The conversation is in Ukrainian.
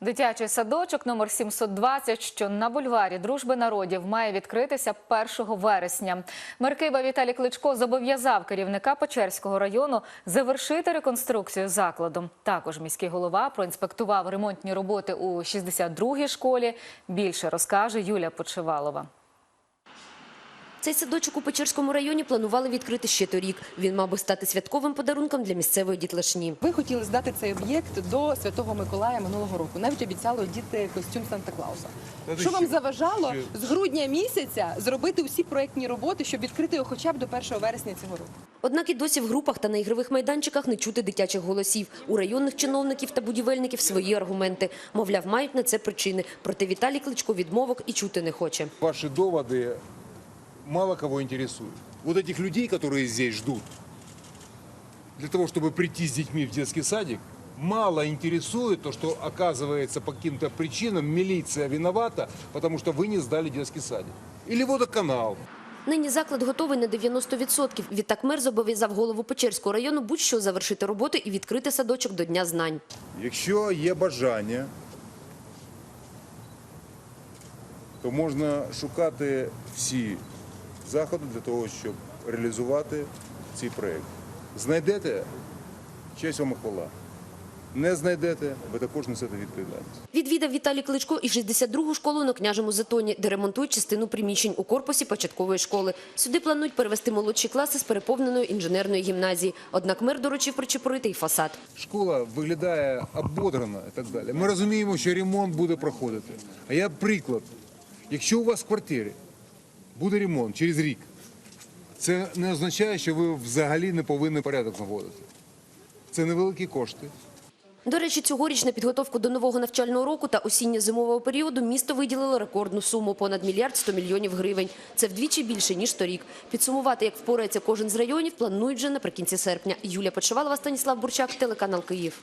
Дитячий садочок номер 720, що на бульварі Дружби народів, має відкритися 1 вересня. Мер Києва Віталій Кличко зобов'язав керівника Печерського району завершити реконструкцію закладу. Також міський голова проінспектував ремонтні роботи у 62-й школі. Більше розкаже Юлія Почивалова. Цей садочок у Печерському районі планували відкрити ще торік. Він мав би стати святковим подарунком для місцевої дітлашні. Ви хотіли здати цей об'єкт до Святого Миколая минулого року. Навіть обіцяли одіти костюм Санта-Клауса. Що вам заважало з грудня місяця зробити усі проектні роботи, щоб відкрити його хоча б до 1 вересня цього року? Однак і досі в групах та на ігрових майданчиках не чути дитячих голосів. У районних чиновників та будівельників свої аргументи. Мовляв, мають на це причини. Проте Віталій Кличко відмовок і чути не хоче. Ваши доводы мало кого интересуют. Вот этих людей, которые здесь ждут, для того, чтобы прийти с детьми в детский садик, мало интересует то, что, оказывается, по каким-то причинам милиция виновата, потому что вы не сдали детский садик. Или водоканал. Нині заклад готовий на 90%. Відтак мер зобов'язав голову Печерського району будь-що завершити роботи і відкрити садочок до Дня знань. Якщо є бажання, то можна шукати всі заходи для того, щоб реалізувати цей проєкт. Знайдете честь вам і хвала. Не знайдете, ви також несете відповідальність. Відвідав Віталій Кличко і 62-гу школу на княжому Затоні, де ремонтують частину приміщень у корпусі початкової школи. Сюди планують перевести молодші класи з переповненої інженерної гімназії. Однак мер доручив причепурити й фасад. Школа виглядає ободрана і так далі. Ми розуміємо, що ремонт буде проходити. А я приклад. Якщо у вас в квартирі буде ремонт через рік, це не означає, що ви взагалі не повинні порядок наводити. Це невеликі кошти. До речі, цьогоріч на підготовку до нового навчального року та осінньо-зимового періоду місто виділило рекордну суму – понад мільярд 100 мільйонів гривень. Це вдвічі більше, ніж торік. Підсумувати, як впорається кожен з районів, планують вже наприкінці серпня. Юлія Почивалова, Станіслав Бурчак, телеканал «Київ».